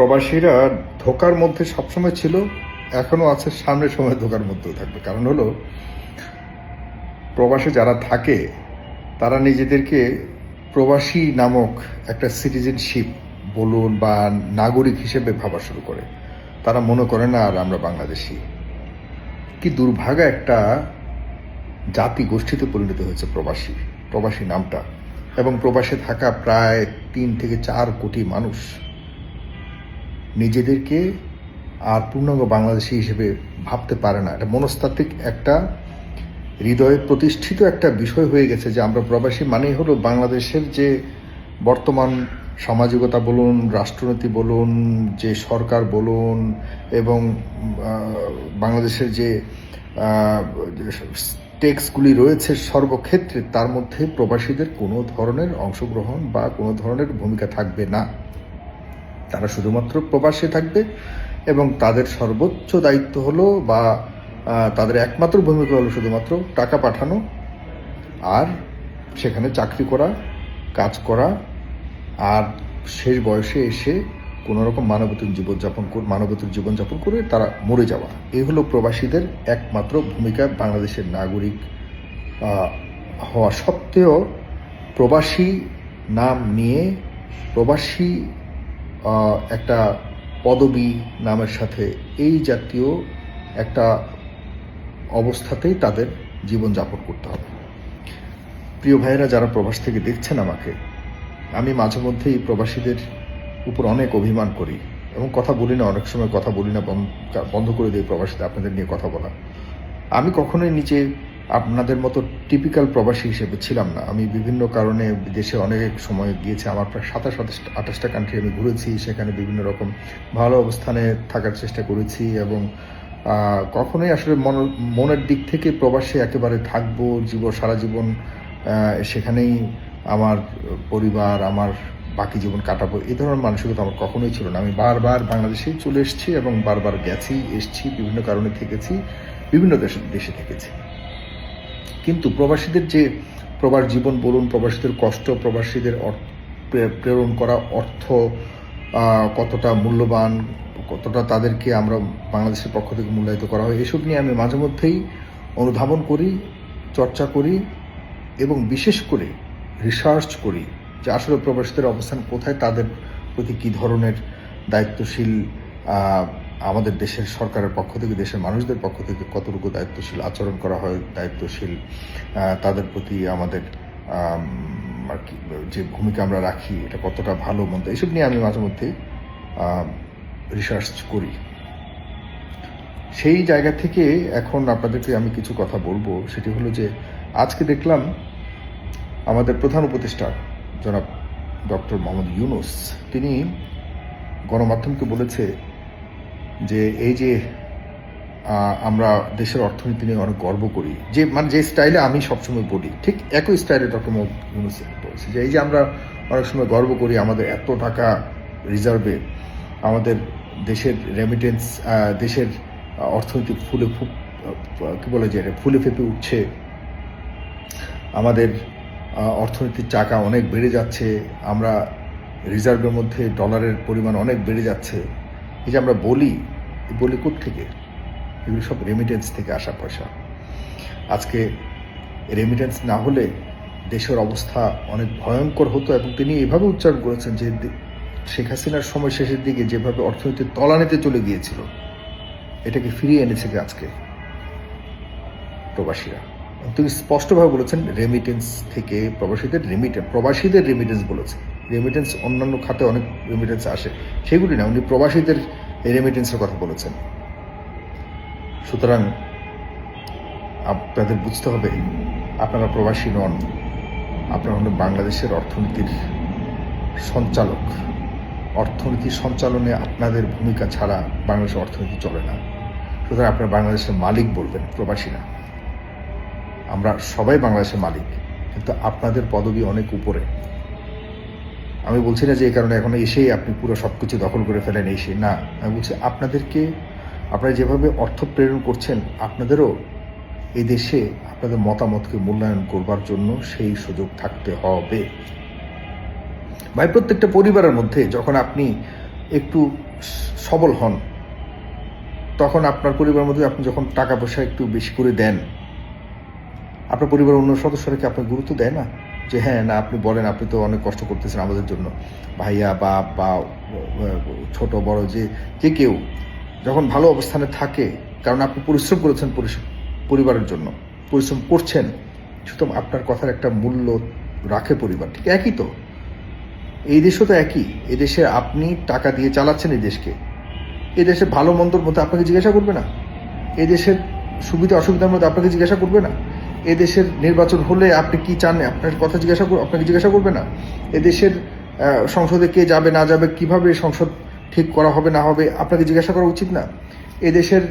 প্রবাসীরা ধোকার মধ্যে সবসময় ছিল, এখনও আছে সামনের সময় ধোকার মধ্যেও থাকবে। কারণ হলো, প্রবাসে যারা থাকে, তারা নিজেদেরকে প্রবাসী নামক একটা সিটিজেনশিপ বলুন বা নাগরিক হিসেবে ভাবা শুরু করে। তারা মনে করে, না, আর আমরা বাংলাদেশি। কি দুর্ভাগা একটা জাতি গোষ্ঠীতে পরিণত হয়েছে প্রবাসী প্রবাসী নামটা। এবং প্রবাসে থাকা প্রায় তিন থেকে চার কোটি মানুষ। নিজেদেরকে আর পূর্ণাঙ্গ বাংলাদেশি হিসেবে ভাবতে পারে না। এটা মনস্তাত্ত্বিক একটা হৃদয়ে প্রতিষ্ঠিত একটা বিষয় হয়ে গেছে যে আমরা প্রবাসী মানেই হলো বাংলাদেশের যে বর্তমান সামাজিকতা বলুন, রাষ্ট্রনীতি বলুন, যে সরকার বলুন এবং বাংলাদেশের যে টেক্সগুলি রয়েছে সর্বক্ষেত্রে, তার মধ্যে প্রবাসীদের কোনো ধরনের অংশগ্রহণ বা কোনো ধরনের ভূমিকা থাকবে না। তারা শুধুমাত্র প্রবাসে থাকবে এবং তাদের সর্বোচ্চ দায়িত্ব হলো বা তাদের একমাত্র ভূমিকা হলো শুধুমাত্র টাকা পাঠানো আর সেখানে চাকরি করা, কাজ করা আর শেষ বয়সে এসে কোনো রকম মানবতর জীবনযাপন মানবতর জীবনযাপন করে তারা মরে যাওয়া। এই হলো প্রবাসীদের একমাত্র ভূমিকা বাংলাদেশের নাগরিক হওয়া সত্ত্বেও প্রবাসী নাম নিয়ে প্রবাসী একটা পদবী নামের সাথে এই জাতীয় একটা অবস্থাতেই তাদের জীবনযাপন করতে হবে। প্রিয় ভাইয়েরা, যারা প্রবাস থেকে দেখছেন আমাকে, আমি মাঝে মধ্যেই প্রবাসীদের উপর অনেক অভিমান করি এবং কথা বলি না, অনেক সময় কথা বলি না, বন্ধ- করে দিই প্রবাসীদের, আপনাদের নিয়ে কথা বলা। আমি কখনোই নিজে আপনাদের মতো টিপিক্যাল প্রবাসী হিসেবে ছিলাম না। আমি বিভিন্ন কারণে বিদেশে অনেক সময় গিয়েছি। আমার প্রায় সাতাশ, আঠাশ, আঠাশটা কান্ট্রি আমি ঘুরেছি। সেখানে বিভিন্ন রকম ভালো অবস্থানে থাকার চেষ্টা করেছি এবং কখনোই আসলে মন, মনের দিক থেকে প্রবাসে একেবারে থাকব জীবন সারা জীবন সেখানেই আমার পরিবার, আমার বাকি জীবন কাটাবো এই ধরনের মানসিকতা আমার কখনোই ছিল না। আমি বারবার বাংলাদেশেই চলে এসেছি এবং বারবার গেছি, এসেছি, বিভিন্ন কারণে থেকেছি, বিভিন্ন দেশে দেশে থেকেছি। কিন্তু প্রবাসীদের যে প্রবাস জীবন বলুন, প্রবাসীদের কষ্ট, প্রবাসীদের প্রেরণ করা অর্থ কতটা মূল্যবান, কতটা তাদেরকে আমরা বাংলাদেশের পক্ষ থেকে মূল্যায়িত করা হয়, এসব নিয়ে আমি মাঝে মধ্যেই অনুধাবন করি, চর্চা করি এবং বিশেষ করে রিসার্চ করি যে আসলে প্রবাসীদের অবস্থান কোথায়, তাদের প্রতি কী ধরনের দায়িত্বশীল আমাদের দেশের সরকারের পক্ষ থেকে, দেশের মানুষদের পক্ষ থেকে কতটুকু দায়িত্বশীল, আচরণ করা হয় দায়িত্বশীল তাদের প্রতি আমাদের আর কি, যে ভূমিকা আমরা রাখি, এটা কতটা ভালো, মন্দ, এসব নিয়ে আমি মাঝে মধ্যে রিসার্চ করি। সেই জায়গা থেকে এখন আপনাদেরকে আমি কিছু কথা বলব, সেটি হলো যে আজকে দেখলাম আমাদের প্রধান উপদেষ্টা, জনাব ডক্টর মোহাম্মদ ইউনুস, তিনি গণমাধ্যমকে বলেছে যে এই যে আমরা দেশের অর্থনীতি নিয়ে অনেক গর্ব করি। যে মানে যে স্টাইলে আমি সবসময় বলি ঠিক একই স্টাইলে ডক্টর মোহাম্মদ বলেছে যে এই যে আমরা অনেক সময় গর্ব করি আমাদের এত টাকা রিজার্ভে আমাদের দেশের রেমিটেন্স দেশের অর্থনীতি ফুলে আহ, কি বলে যে ফুলে ফেপে উঠছে। আমাদের অর্থনীতির চাকা অনেক বেড়ে যাচ্ছে। আমরা রিজার্ভের মধ্যে ডলারের পরিমাণ অনেক বেড়ে যাচ্ছে। এই যে আমরা বলি বলি থেকে এগুলো সব রেমিটেন্স থেকে আসা পয়সা। আজকে রেমিটেন্স না হলে দেশের অবস্থা অনেক ভয়ঙ্কর হতো এবং তিনি এভাবে উচ্চারণ করেছেন যে শেখ হাসিনার সময় শেষের দিকে যেভাবে অর্থনীতি তলানিতে চলে গিয়েছিল, এটাকে ফিরিয়ে এনেছে আজকে প্রবাসীরা? তিনি স্পষ্টভাবে বলেছেন রেমিটেন্স থেকে প্রবাসীদের রেমিটেন্স প্রবাসীদের রেমিটেন্স বলেছে। রেমিটেন্স অন্যান্য খাতে অনেক রেমিটেন্স আসে। সেগুলি না, উনি প্রবাসীদের রেমিটেন্সের কথা বলেছেন। সুতরাং আপনাদের বুঝতে হবে, আপনারা প্রবাসী নন, আপনারা হলেন বাংলাদেশের অর্থনীতির সঞ্চালক। অর্থনীতি সঞ্চালনে আপনাদের ভূমিকা ছাড়া বাংলাদেশের অর্থনীতি চলে না। সুতরাং আপনারা বাংলাদেশের মালিক বলবেন প্রবাসী না আমরা সবাই বাংলাদেশের মালিক, কিন্তু আপনাদের পদবি অনেক উপরে। আমি বলছি না যে এই কারণে এখন এসেই আপনি পুরো সব কিছু দখল করে ফেলেন এসে না, আমি বলছি আপনাদেরকে আপনারা যেভাবে অর্থ প্রেরণ করছেন, আপনাদেরও এই দেশে আপনাদের মতামতকে মূল্যায়ন করবার জন্য সেই সুযোগ থাকতে হবে। ভাই, প্রত্যেকটা পরিবারের মধ্যে যখন আপনি একটু সবল হন, তখন আপনার পরিবারের মধ্যে আপনি যখন টাকা পয়সা একটু বেশি করে দেন, আপনার পরিবারের অন্য সদস্যরা কি আপনার গুরুত্ব দেয় না? যে হ্যাঁ না, আপনি বলেন, আপনি তো অনেক কষ্ট করতেছেন আমাদের জন্য। ভাইয়া বা বা ছোট, বড়, যে যে কেউ যখন ভালো অবস্থানে থাকে, কারণ আপনি পরিশ্রম করেছেন পরিবারের জন্য, পরিশ্রম করছেন, সুতরাং আপনার কথার একটা মূল্য রাখে পরিবার, ঠিক একই তো? এই দেশও তো একই এদেশে আপনি টাকা দিয়ে চালাচ্ছেন এই দেশকে। এই দেশে ভালো, মন্দর মধ্যে আপনাকে জিজ্ঞাসা করবে না। এই দেশের সুবিধা, অসুবিধার মধ্যে আপনাকে জিজ্ঞাসা করবে না। এ দেশের নির্বাচন হলে আপনি কি চান? আপনার কথা জিজ্ঞাসা আপনাকে জিজ্ঞাসা করবে না? এ দেশের সংসদে কে যাবে, না যাবে, কীভাবে সংসদ ঠিক করা হবে, না হবে, আপনাকে জিজ্ঞাসা করা উচিত না? এ দেশের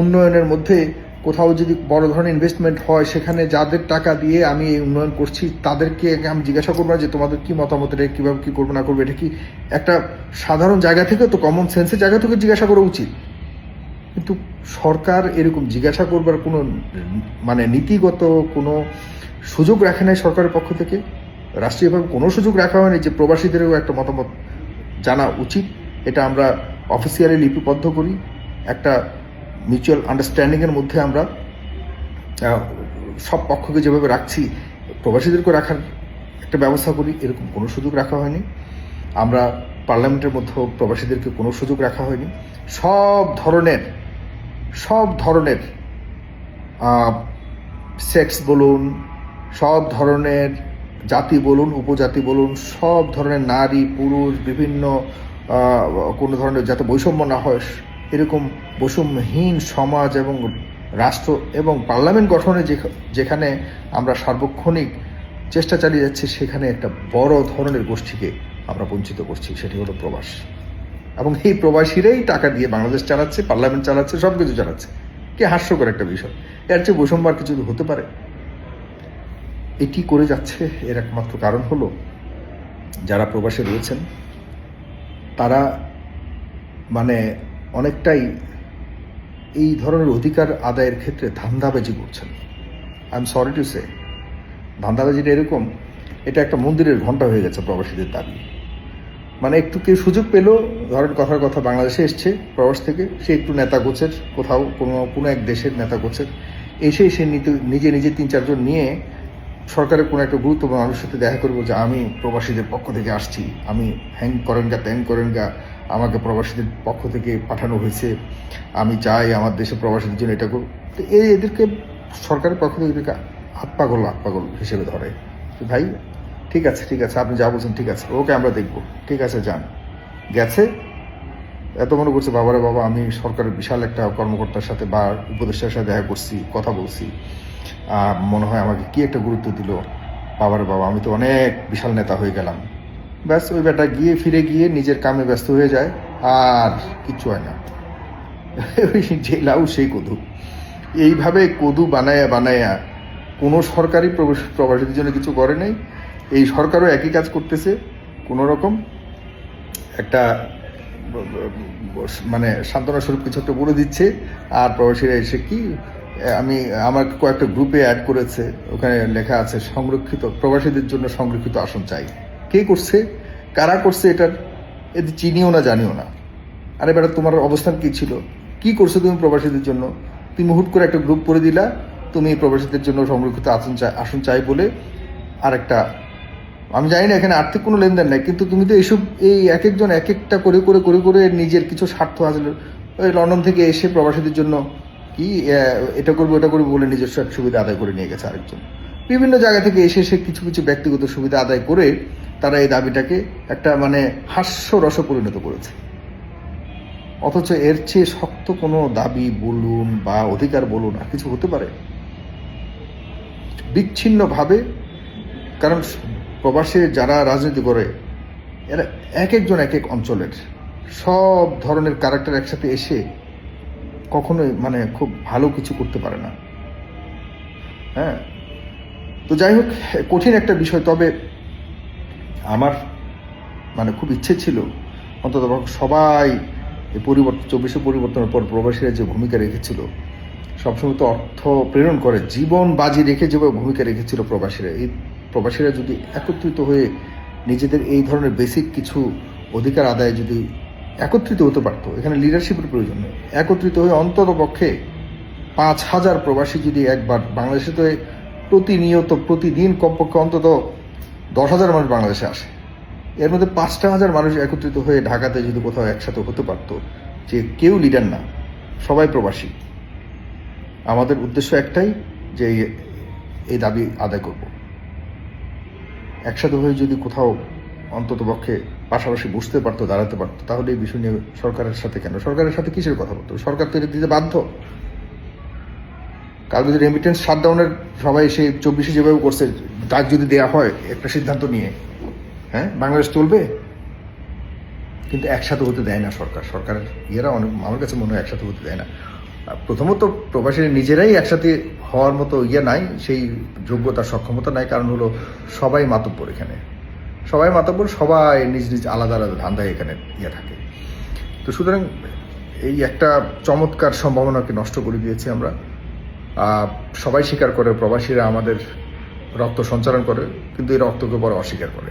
উন্নয়নের মধ্যে কোথাও যদি বড় ধরনের ইনভেস্টমেন্ট হয়, সেখানে যাদের টাকা দিয়ে আমি এই উন্নয়ন করছি, তাদেরকে আমি জিজ্ঞাসা করব না যে তোমাদের কি মতামত, এটা কীভাবে কী করবে, না করবে, এটা কি একটা সাধারণ জায়গা থেকে তো কমন সেন্সের জায়গা থেকে জিজ্ঞাসা করা উচিত। কিন্তু সরকার এরকম জিজ্ঞাসা করবার কোনো মানে নীতিগত কোনো সুযোগ রাখে নাই সরকারের পক্ষ থেকে? রাষ্ট্রীয়ভাবে কোনো সুযোগ রাখা হয়নি যে প্রবাসীদেরও একটা মতামত জানা উচিত। এটা আমরা অফিসিয়ালি লিপিবদ্ধ করি। একটা মিউচুয়াল আন্ডারস্ট্যান্ডিংয়ের মধ্যে আমরা সব পক্ষকে যেভাবে রাখছি প্রবাসীদেরকে রাখার একটা ব্যবস্থা করি, এরকম কোনো সুযোগ রাখা হয়নি। আমরা পার্লামেন্টের মধ্যেও প্রবাসীদেরকে কোনো সুযোগ রাখা হয়নি। সব ধরনের সব ধরনের সেক্স বলুন, সব ধরনের জাতি বলুন, উপজাতি বলুন, সব ধরনের নারী, পুরুষ, বিভিন্ন কোনো ধরনের যাতে বৈষম্য না হয়, এরকম বৈষম্যহীন সমাজ এবং রাষ্ট্র এবং পার্লামেন্ট গঠনে যেখ- যেখানে আমরা সার্বক্ষণিক চেষ্টা চালিয়ে যাচ্ছি, সেখানে একটা বড় ধরনের গোষ্ঠীকে আমরা বঞ্চিত করছি, সেটি হলো প্রবাস। এবং এই প্রবাসীরাই টাকা দিয়ে বাংলাদেশ চালাচ্ছে, পার্লামেন্ট চালাচ্ছে সব কিছু চালাচ্ছে। কি হাস্যকর একটা বিষয়। এর চেয়ে বৈষম্য আর কিছু হতে পারে। এটি করে যাচ্ছে? এর একমাত্র কারণ হলো, যারা প্রবাসে রয়েছেন, তারা মানে অনেকটাই এই ধরনের অধিকার আদায়ের ক্ষেত্রে ধান্দাবাজি করছেন। I am sorry to say ধান্দাবাজিটা এরকম, এটা একটা মন্দিরের ঘণ্টা হয়ে গেছে প্রবাসীদের দাবি। মানে একটু কেউ সুযোগ পেল? ধরেন কথার কথা বাংলাদেশে এসছে, প্রবাস থেকে। সে একটু নেতা গোছের কোথাও, কোনো কোনো এক দেশের নেতা গোছের এসে সে নিজে নিজে তিন, চারজন নিয়ে সরকারের কোনো একটা গুরুত্বপূর্ণ মানুষের সাথে দেখা করব যে আমি প্রবাসীদের পক্ষ থেকে আসছি। আমি হ্যাং করেন গা, ত্যাং করেন গা, আমাকে প্রবাসীদের পক্ষ থেকে পাঠানো হয়েছে। আমি চাই আমার দেশে প্রবাসীদের জন্য এটা করব তো এই এদেরকে সরকারের পক্ষ থেকে এদেরকে হাত পাগল হাত পাগল হিসেবে ধরে। ভাই ঠিক আছে ঠিক আছে, আপনি যা বলছেন ঠিক আছে। ওকে আমরা দেখব। ঠিক আছে, যান। গেছে? এত মনে করছে, বাবারে বাবা, আমি সরকারের বিশাল একটা কর্মকর্তার সাথে বা উপদেষ্টার সাথে দেখা করছি, কথা বলছি। মনে হয় আমাকে কি একটা গুরুত্ব দিল। বাবারে বাবা, আমি তো অনেক বিশাল নেতা হয়ে গেলাম। ব্যাস, ওই বেটা গিয়ে ফিরে গিয়ে নিজের কামে ব্যস্ত হয়ে যায়। আর কিচ্ছু হয় না। লাউ, সেই কদু। এইভাবে কদু বানায়া বানায়া কোনো সরকারি প্রবাস- প্রবাসীদের জন্য কিছু করে নাই। এই সরকারও একই কাজ করতেছে, কোনো রকম একটা মানে সান্ত্বনা স্বরূপ কিছু একটা বলে দিচ্ছে, আর প্রবাসীরা এসে কি, আমি, আমার কয়েকটা গ্রুপে অ্যাড করেছে, ওখানে লেখা আছে, সংরক্ষিত, প্রবাসীদের জন্য সংরক্ষিত আসন চাই। কে করছে, কারা করছে এটার এতে চিনিও না, জানিও না। আরে বেটা, তোমার অবস্থান কি ছিল? কি করছ তুমি প্রবাসীদের জন্য? তুমি হুট করে একটা গ্রুপ করে দিলা, তুমি প্রবাসীদের জন্য সংরক্ষিত আসন চাই আসন চাই বলে আর একটা আমি জানি না এখানে আর্থিক কোনো লেনদেন নাই, কিন্তু তুমি তো এইসব এই এক একজন এক একটা করে করে করে করে নিজের কিছু স্বার্থ হাসিল, ওই লন্ডন থেকে এসে প্রবাসীদের জন্য কি এটা করব, ওটা করব বলে নিজস্ব সুবিধা আদায় করে নিয়ে গেছে আরেকজন। বিভিন্ন জায়গা থেকে এসে এসে কিছু কিছু ব্যক্তিগত সুবিধা আদায় করে তারা এই দাবিটাকে একটা মানে হাস্যরস পরিণত করেছে। অথচ এর চেয়ে শক্ত কোনো দাবি বলুন বা অধিকার বলুন আর কিছু হতে পারে? বিচ্ছিন্নভাবে, কারণ প্রবাসে যারা রাজনীতি করে, এরা এক একজন এক এক অঞ্চলের। সব ধরনের ক্যারেক্টার একসাথে এসে কখনোই মানে খুব ভালো কিছু করতে পারে না। হ্যাঁ? তো যাই হোক, কঠিন একটা বিষয়। তবে আমার মানে খুব ইচ্ছে ছিল, অন্তত সবাই এই পরিবর্তন, চব্বিশে পরিবর্তনের পর প্রবাসীরা যে ভূমিকা রেখেছিল, সবসময় তো অর্থ প্রেরণ করে, জীবন বাজি রেখে যেভাবে ভূমিকা রেখেছিল প্রবাসীরা, এই প্রবাসীরা যদি একত্রিত হয়ে নিজেদের এই ধরনের বেসিক কিছু অধিকার আদায়ে যদি একত্রিত হতে পারতো, এখানে লিডারশিপের প্রয়োজন নেই। একত্রিত হয়ে অন্তত পক্ষে পাঁচ হাজার প্রবাসী যদি একবার বাংলাদেশে তো প্রতিনিয়ত, প্রতিদিন কমপক্ষে অন্তত দশ হাজার মানুষ বাংলাদেশে আসে। এর মধ্যে পাঁচটা হাজার মানুষ একত্রিত হয়ে ঢাকাতে যদি কোথাও একসাথে হতে পারতো, যে কেউ লিডার না, সবাই প্রবাসী। আমাদের উদ্দেশ্য একটাই যে এই- দাবি আদায় করব। একসাথে হয়ে যদি কোথাও অন্তত পক্ষে পাশাপাশি বুঝতে পারতো, দাঁড়াতে পারতো, তাহলে এই বিষয় নিয়ে সরকারের সাথে কেন? সরকারের সাথে কিসের কথা বলতো? সরকার তো দিতে বাধ্য। কাল যদি রেমিটেন্স শাটডাউনের সবাই সেই চব্বিশে যেভাবে করছে ডাক যদি দেয়া হয় একটা সিদ্ধান্ত নিয়ে হ্যাঁ? বাংলাদেশ চলবে? কিন্তু একসাথে হতে দেয় না সরকার। সরকারের ইয়েরা অনেক আমার কাছে মনে হয় একসাথে হতে দেয় না। প্রথমত প্রবাসীরা নিজেরাই একসাথে হওয়ার মতো ইয়ে নাই, সেই যোগ্যতা সক্ষমতা নাই, কারণ হলো সবাই মাতব্বর এখানে। সবাই মাতব্বর, সবাই নিজ নিজ আলাদা আলাদা ধান্দায় এখানে ইয়ে থাকে। তো সুতরাং এই একটা চমৎকার সম্ভাবনাকে নষ্ট করে দিয়েছি আমরা। সবাই স্বীকার করে, প্রবাসীরা আমাদের রক্ত সঞ্চালন করে, কিন্তু এই রক্তকে বড় অস্বীকার করে।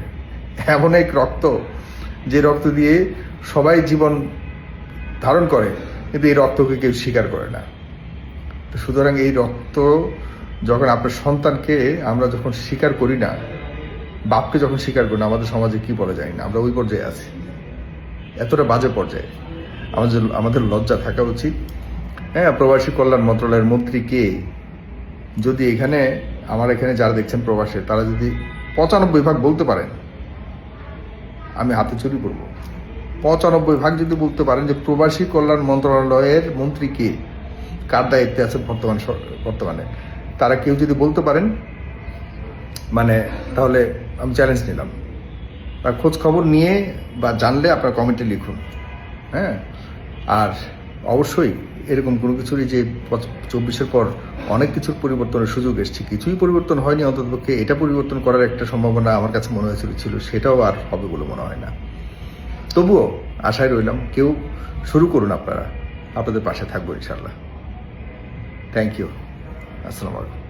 এমন এক রক্ত, যে রক্ত দিয়ে সবাই জীবন ধারণ করে কিন্তু এই রক্তকে কেউ স্বীকার করে না। তো সুতরাং এই রক্ত যখন আপনার সন্তানকে আমরা যখন স্বীকার করি না, বাপকে যখন স্বীকার করি না, আমাদের সমাজে কি বলা যায় না? আমরা ওই পর্যায়ে আছি। এতটা বাজে পর্যায়ে। আমাদের আমাদের লজ্জা থাকা উচিত। হ্যাঁ প্রবাসী কল্যাণ মন্ত্রণালয়ের মন্ত্রী কে? যদি এখানে, আমার এখানে যারা দেখছেন প্রবাসে, তারা যদি পঁচানব্বই ভাগ বলতে পারেন, আমি হাতে চুরি করব। পঁচানব্বই ভাগ যদি বলতে পারেন যে প্রবাসী কল্যাণ মন্ত্রণালয়ের মন্ত্রী কে? কার দায়িত্বে আছে বর্তমান বর্তমানে? তারা কেউ যদি বলতে পারেন মানে তাহলে আমি চ্যালেঞ্জ নিলাম। আর খোঁজ খবর নিয়ে বা জানলে আপনার কমেন্টে লিখুন। হ্যাঁ? আর অবশ্যই এরকম কোনো কিছুরই যে চব্বিশের পর অনেক কিছুর পরিবর্তনের সুযোগ এসছে। কিছুই পরিবর্তন হয়নি অন্ততপক্ষে। এটা পরিবর্তন করার একটা সম্ভাবনা আমার কাছে মনে হয়েছিল, ছিল। সেটাও আর হবে বলে মনে হয় না। তবুও আশায় রইলাম কেউ শুরু করুন আপনারা। আপনাদের পাশে থাকব ইনশাল্লাহ থ্যাংক ইউ আসসালামু আলাইকুম।